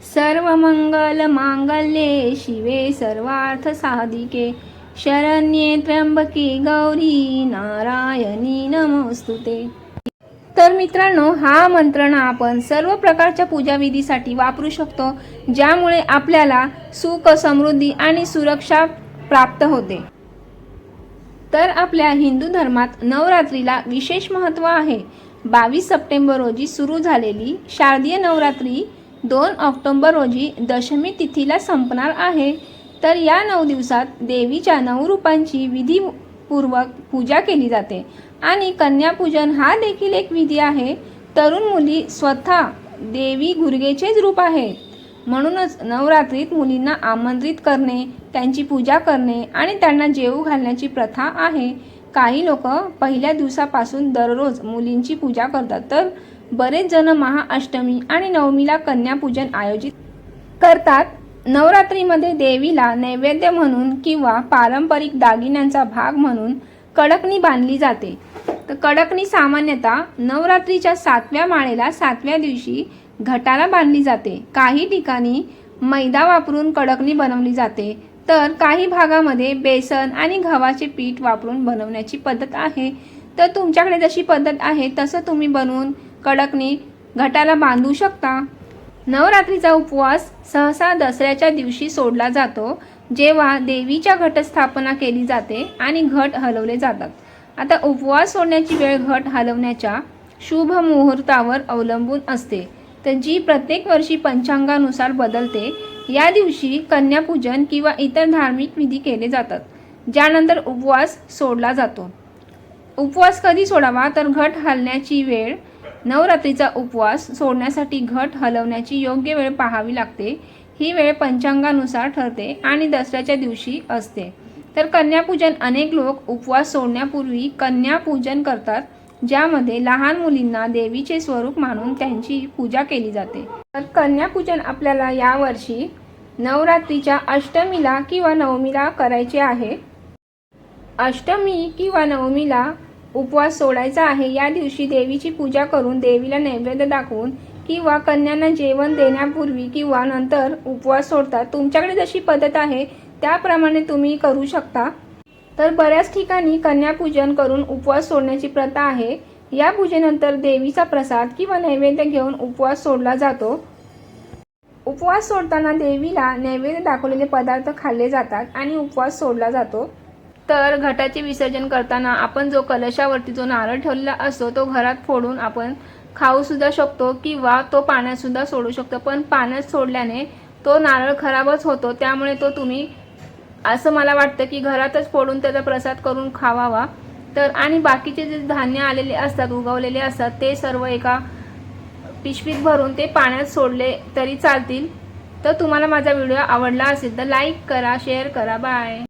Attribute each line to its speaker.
Speaker 1: सर्व मंगल मांगल्ये शिवे सर्वार्थ साधिके शरण्ये त्र्यंबके गौरी नारायणी नमोस्तुते. तर मित्रांनो हा मंत्रणा आपण सर्व प्रकारच्या पूजाविधीसाठी वापरू शकतो ज्यामुळे आपल्याला सुख समृद्धी आणि सुरक्षा प्राप्त होते. तर आपल्या हिंदू धर्मात नवरात्रीला विशेष महत्त्व आहे. बावीस सप्टेंबर रोजी सुरू झालेली शारदीय नवरात्री दोन ऑक्टोंबर रोजी दशमी तिथीला संपणार आहे. तर या नऊ दिवसात देवीच्या नऊ रूपांची विधीपूर्वक पूजा केली जाते. आणि कन्यापूजन हा देखील एक विधी आहे. तरुण मुली स्वतः देवी गुर्गेचेच रूप आहेत म्हणूनच नवरात्रीत मुलींना आमंत्रित करणे त्यांची पूजा करणे आणि त्यांना जेवू घालण्याची प्रथा आहे. काही लोक पहिल्या दिवसापासून दररोज मुलींची पूजा करतात. तर बरेच जण महाअष्टमी आणि नवमीला कन्यापूजन आयोजित करतात. नवरात्रीमध्ये देवीला नैवेद्य म्हणून किंवा पारंपरिक दागिन्यांचा भाग म्हणून कडकणी बांधली जाते. तर कडकणी सामान्यतः नवरात्रीच्या सातव्या माळेला सातव्या दिवशी घटाला बांधली जाते. काही ठिकाणी मैदा वापरून कडकणी बनवली जाते. तर काही भागामध्ये बेसन आणि गव्हाचे पीठ वापरून बनवण्याची पद्धत आहे. तर तुमच्याकडे जशी पद्धत आहे तसं तुम्ही बनवून कडकणी घटाला बांधू शकता. नवरात्रीचा उपवास सहसा दसऱ्याच्या दिवशी सोडला जातो जेव्हा देवीच्या घटस्थापना केली जाते आणि घट हलवले जातात. आता उपवास सोडण्याची वेळ घट हलवण्याच्या शुभ मुहूर्तावर अवलंबून असते. तर जी प्रत्येक वर्षी पंचांगानुसार बदलते या दिवशी कन्यापूजन किंवा इतर धार्मिक विधी केले जातात ज्यानंतर उपवास सोडला जातो. उपवास कधी सोडावा तर घट हलण्याची वेळ नवरात्रीचा उपवास सोडण्यासाठी घट हलवण्याची योग्य वेळ पाहावी लागते. ही वेळ पंचांगानुसार ठरते आणि दसऱ्याच्या दिवशी असते. तर कन्यापूजन अनेक लोक उपवास सोडण्यापूर्वी कन्यापूजन करतात. ज्यामध्ये लहान मुलींना देवीचे स्वरूप मानून त्यांची पूजा केली जाते. तर कन्यापूजन आपल्याला यावर्षी नवरात्रीच्या अष्टमीला किंवा नवमीला करायचे आहे. अष्टमी किंवा नवमीला उपवास सोडायचा आहे. या दिवशी देवीची पूजा करून देवीला नैवेद्य दाखवून किंवा कन्यांना जेवण देण्यापूर्वी किंवा नंतर उपवास सोडतात तुमच्याकडे जशी पद्धत आहे त्याप्रमाणे तुम्ही करू शकता. तर बऱ्याच ठिकाणी कन्यापूजन करून उपवास सोडण्याची प्रथा आहे. या पूजेनंतर देवीचा प्रसाद किंवा नैवेद्य घेऊन उपवास सोडला जातो. उपवास सोडताना देवीला नैवेद्य दाखवलेले पदार्थ खाल्ले जातात आणि उपवास सोडला जातो. तर घटाचे विसर्जन करताना आपण जो कलशावरती जो नारळ ठेवलेला असतो तो घरात फोडून आपण खाऊ सुद्धा शकतो किंवा तो पाण्यात सुद्धा सोडू शकतो. पण पाण्यात सोडल्याने तो नारळ खराबच होतो. त्यामुळे तो तुम्ही असं मला वाटतं की घरातच फोडून त्याचा प्रसाद करून खावावा. तर आणि बाकीचे जे धान्य आलेले असतात उगवलेले असतात ते सर्व एका पिशवीत भरून ते पाण्यात सोडले तरी चालतील. तर तुम्हाला माझा व्हिडिओ आवडला असेल तर लाईक करा शेअर करा. बाय